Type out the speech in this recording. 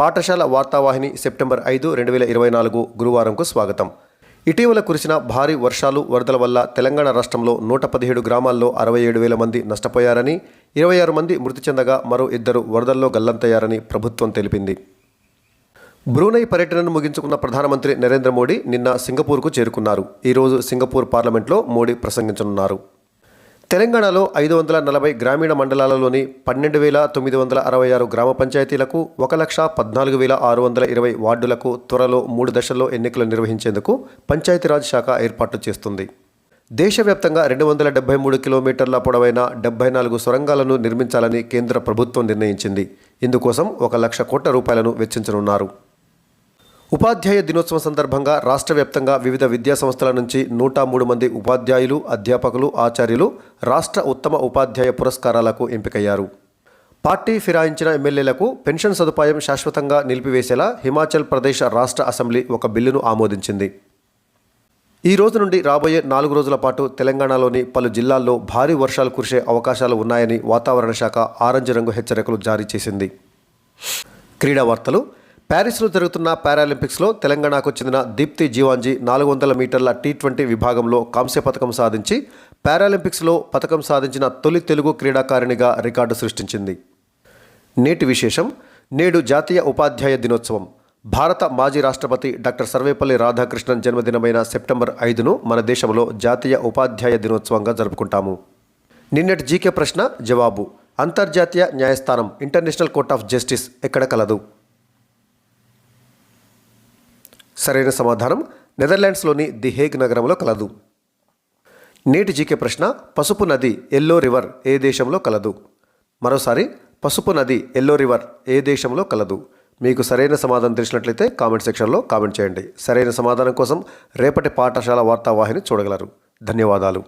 పాఠశాల వార్తావాహిని సెప్టెంబర్ ఐదు రెండు వేల ఇరవై నాలుగు గురువారంకు స్వాగతం. ఇటీవల కురిసిన భారీ వర్షాలు వరదల వల్ల తెలంగాణ రాష్ట్రంలో నూట పదిహేడు గ్రామాల్లో అరవై ఏడు వేల మంది నష్టపోయారని ఇరవై ఆరు మంది మృతి చెందగా మరో ఇద్దరు వరదల్లో గల్లంతయ్యారని ప్రభుత్వం తెలిపింది. బ్రూనై పర్యటనను ముగించుకున్న ప్రధానమంత్రి నరేంద్ర మోడీ నిన్న సింగపూర్కు చేరుకున్నారు. ఈరోజు సింగపూర్ పార్లమెంట్లో మోడీ ప్రసంగించనున్నారు. తెలంగాణలో ఐదు వందల నలభై గ్రామీణ మండలాలలోని పన్నెండు వేల తొమ్మిది వందల అరవై ఆరు గ్రామ పంచాయతీలకు ఒక లక్ష పద్నాలుగు వేల ఆరు వందల ఇరవై వార్డులకు త్వరలో మూడు దశల్లో ఎన్నికలు నిర్వహించేందుకు పంచాయతీరాజ్ శాఖ ఏర్పాటు చేస్తుంది. దేశవ్యాప్తంగా రెండు వందల డెబ్బై మూడు కిలోమీటర్ల పొడవైన డెబ్బై నాలుగు సొరంగాలను నిర్మించాలని కేంద్ర ప్రభుత్వం నిర్ణయించింది. ఇందుకోసం ఒక లక్ష కోట్ల రూపాయలను వెచ్చించనున్నారు. ఉపాధ్యాయ దినోత్సవం సందర్భంగా రాష్ట్ర వ్యాప్తంగా వివిధ విద్యాసంస్థల నుంచి నూట మూడు మంది ఉపాధ్యాయులు అధ్యాపకులు ఆచార్యులు రాష్ట్ర ఉత్తమ ఉపాధ్యాయ పురస్కారాలకు ఎంపికయ్యారు. పార్టీ ఫిరాయించిన ఎమ్మెల్యేలకు పెన్షన్ సదుపాయం శాశ్వతంగా నిలిపివేసేలా హిమాచల్ ప్రదేశ్ రాష్ట్ర అసెంబ్లీ ఒక బిల్లును ఆమోదించింది. ఈ రోజు నుండి రాబోయే నాలుగు రోజుల పాటు తెలంగాణలోని పలు జిల్లాల్లో భారీ వర్షాలు కురిసే అవకాశాలు ఉన్నాయని వాతావరణ శాఖ ఆరెంజ్ రంగు హెచ్చరికలు జారీ చేసింది. క్రీడా వార్తలు ప్యారిస్లో జరుగుతున్న పారాలింపిక్స్లో తెలంగాణకు చెందిన దీప్తి జీవాంజీ నాలుగు వందల మీటర్ల టీ ట్వంటీ విభాగంలో కాంస్య పథకం సాధించి పారాలింపిక్స్లో పథకం సాధించిన తొలి తెలుగు క్రీడాకారిణిగా రికార్డు సృష్టించింది. నేటి విశేషం నేడు జాతీయ ఉపాధ్యాయ దినోత్సవం. భారత మాజీ రాష్ట్రపతి డాక్టర్ సర్వేపల్లి రాధాకృష్ణన్ జన్మదినమైన సెప్టెంబర్ ఐదును మన దేశంలో జాతీయ ఉపాధ్యాయ దినోత్సవంగా జరుపుకుంటాము. నిన్నటి జీకే ప్రశ్న జవాబు. అంతర్జాతీయ న్యాయస్థానం ఇంటర్నేషనల్ కోర్ట్ ఆఫ్ జస్టిస్ ఎక్కడ కలదు? సరైన సమాధానం నెదర్లాండ్స్లోని ది హేగ్ నగరంలో కలదు. నేటి జీకే ప్రశ్న పసుపు నది ఎల్లో రివర్ ఏ దేశంలో కలదు? మరోసారి పసుపు నది ఎల్లో రివర్ ఏ దేశంలో కలదు? మీకు సరైన సమాధానం తెలిసినట్లయితే కామెంట్ సెక్షన్లో కామెంట్ చేయండి. సరైన సమాధానం కోసం రేపటి పాఠశాల వార్తావాహిని చూడగలరు. ధన్యవాదాలు.